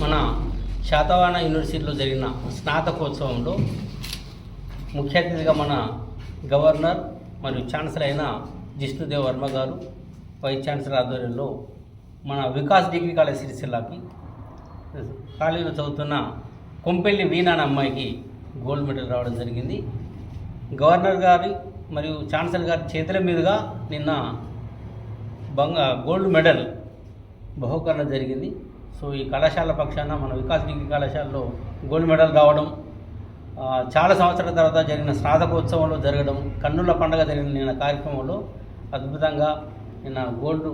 మన శాతవాన యూనివర్సిటీలో జరిగిన స్నాతకోత్సవంలో ముఖ్య అతిథిగా మన గవర్నర్ మరియు ఛాన్సలర్ అయిన జిష్ణుదేవ్ వర్మ గారు వైస్ ఛాన్సలర్ ఆధ్వర్యంలో మన వికాస్ డిగ్రీ కాలేజ్ సిరిసిల్లాకి కాలేజీలో చదువుతున్న కొంపెల్లి వీణా అనే అమ్మాయికి గోల్డ్ మెడల్ రావడం జరిగింది. గవర్నర్ గారి మరియు ఛాన్సలర్ గారి చేతుల మీదుగా నిన్న బంగా గోల్డ్ మెడల్ బహుకరణ జరిగింది. సో ఈ కళాశాల పక్షాన మన వికాస్ డిగ్రీ కళాశాలలో గోల్డ్ మెడల్ రావడం చాలా సంవత్సరాల తర్వాత జరిగిన స్నాతకోత్సవంలో జరగడం కన్నుల పండుగ జరిగిన నిన్న కార్యక్రమంలో అద్భుతంగా నిన్న గోల్డ్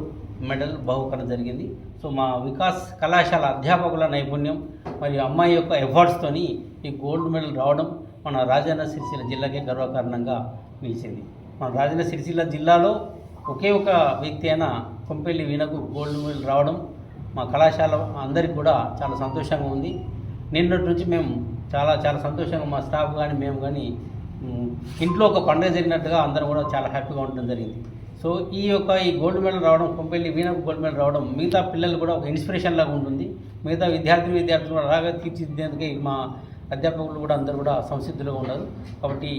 మెడల్ బహుకరణ జరిగింది. సో మా వికాస్ కళాశాల అధ్యాపకుల నైపుణ్యం మరియు అమ్మాయి యొక్క ఎఫర్ట్స్తోని ఈ గోల్డ్ మెడల్ రావడం మన రాజన్న సిరిసిల్ల జిల్లాకే గర్వకారణంగా నిలిచింది. మన రాజన్న సిరిసిల్ల జిల్లాలో ఒకే ఒక వ్యక్తి అయిన కొంపెల్లి వీణకు గోల్డ్ మెడల్ రావడం మా కళాశాల అందరికి కూడా చాలా సంతోషంగా ఉంది. నిన్నటి నుంచి మేము చాలా చాలా సంతోషంగా మా స్టాఫ్ కానీ మేము కానీ ఇంట్లో ఒక పండుగ జరిగినట్టుగా అందరం కూడా చాలా హ్యాపీగా ఉండడం జరిగింది. సో ఈ యొక్క ఈ గోల్డ్ మెడల్ రావడం కొంపల్లి వీణకు గోల్డ్ మెడల్ రావడం మిగతా పిల్లలు కూడా ఒక ఇన్స్పిరేషన్ లాగా ఉంటుంది. మిగతా విద్యార్థి విద్యార్థులు కూడా రాగా తీర్చిదిద్దేందుకే మా అధ్యాపకులు కూడా అందరూ కూడా సంసిద్ధులుగా ఉన్నారు. కాబట్టి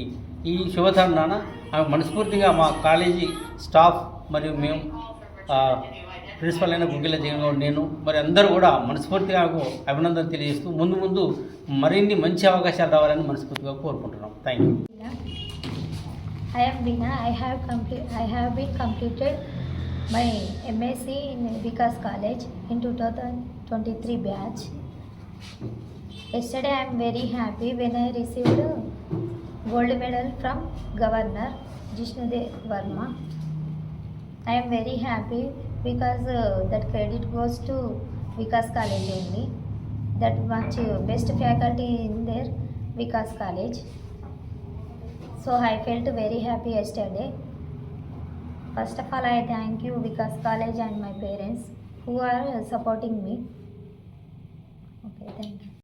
ఈ శుభతరుణాన ఆమె మనస్ఫూర్తిగా మా కాలేజీ స్టాఫ్ మరియు మేము ప్రిన్సిపల్ అయిన గుగ్గిల జగన్ నేను మరి అందరూ కూడా మనస్ఫూర్తిగా ఆమెకు అభినందనలు తెలియజేస్తూ ముందు ముందు మరిన్ని మంచి అవకాశాలు రావాలని మనస్ఫూర్తిగా కోరుకుంటున్నాం thank you I am Bina. I have complete. I have been completed my MSc in Vikas College in 2023 batch. Yesterday I am very happy when I received a gold medal from Governor Jishnudev Verma. I am very happy because uh, that credit goes to Vikas College only. That much uh, best faculty in their Vikas College. So I felt very happy yesterday. First of all, I thank you Vikas College and my parents who are uh, supporting me. Okay, thank you.